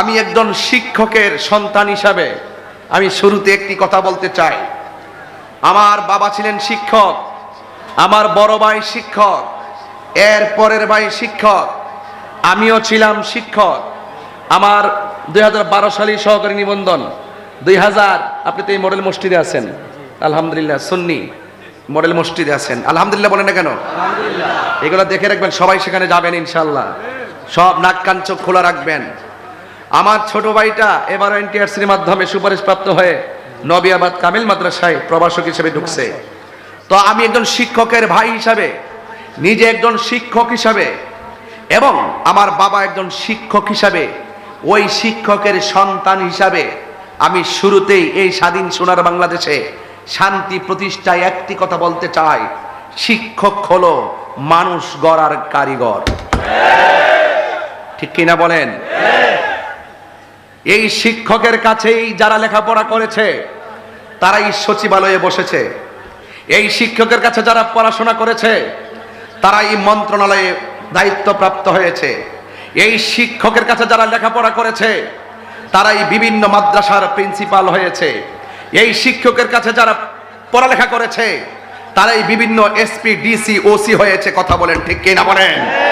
আমি একজন শিক্ষকের সন্তান হিসাবে আমি শুরুতে একটি কথা বলতে চাই। আমার বাবা ছিলেন শিক্ষক আমার বড় ভাই শিক্ষক এর পরের ভাই শিক্ষক আমিও ছিলাম শিক্ষক। আমার দুই হাজার বারো সালে সহকারী নিবন্ধন দুই হাজার আপনি তো এই মডেল মসজিদে আছেন। আলহামদুলিল্লাহ সুন্নি মডেল মসজিদে আছেন। আলহামদুলিল্লাহ বলেন না কেন? এগুলো দেখে রাখবেন সবাই সেখানে যাবেন ইনশাল্লাহ সব নাক কান চোখ খোলা রাখবেন। আমার ছোট ভাইটা এবার এনটিআরসির মাধ্যমে সুপারিশপ্রাপ্ত হয়ে নবিয়াবাদ কামিল মাদ্রাসায় প্রভাষক হিসেবে ঢুকছে। তো আমি একজন শিক্ষকের ভাই হিসাবে, নিজে একজন শিক্ষক হিসাবে এবং আমার বাবা একজন শিক্ষক হিসাবে, ওই শিক্ষকের সন্তান হিসাবে আমি শুরুতেই এই স্বাধীন সোনার বাংলাদেশে শান্তি প্রতিষ্ঠায় একটি কথা বলতে চাই। শিক্ষক হলো মানুষ গড়ার কারিগর। ঠিক কিনা বলেন? এই শিক্ষকের কাছেই যারা লেখাপড়া করেছে, তারাই সচিবালয়ে বসেছে। এই শিক্ষকের কাছে যারা পড়াশোনা করেছে, তারাই মন্ত্রণালয়ে দায়িত্বপ্রাপ্ত হয়েছে। এই শিক্ষকের কাছে যারা লেখাপড়া করেছে, তারাই বিভিন্ন মাদ্রাসার প্রিন্সিপাল হয়েছে। এই শিক্ষকের কাছে যারা পড়ালেখা করেছে, তারাই বিভিন্ন এসপি, ডিসি, ওসি হয়েছে, কথা বলেন ঠিক কিনা বলেন?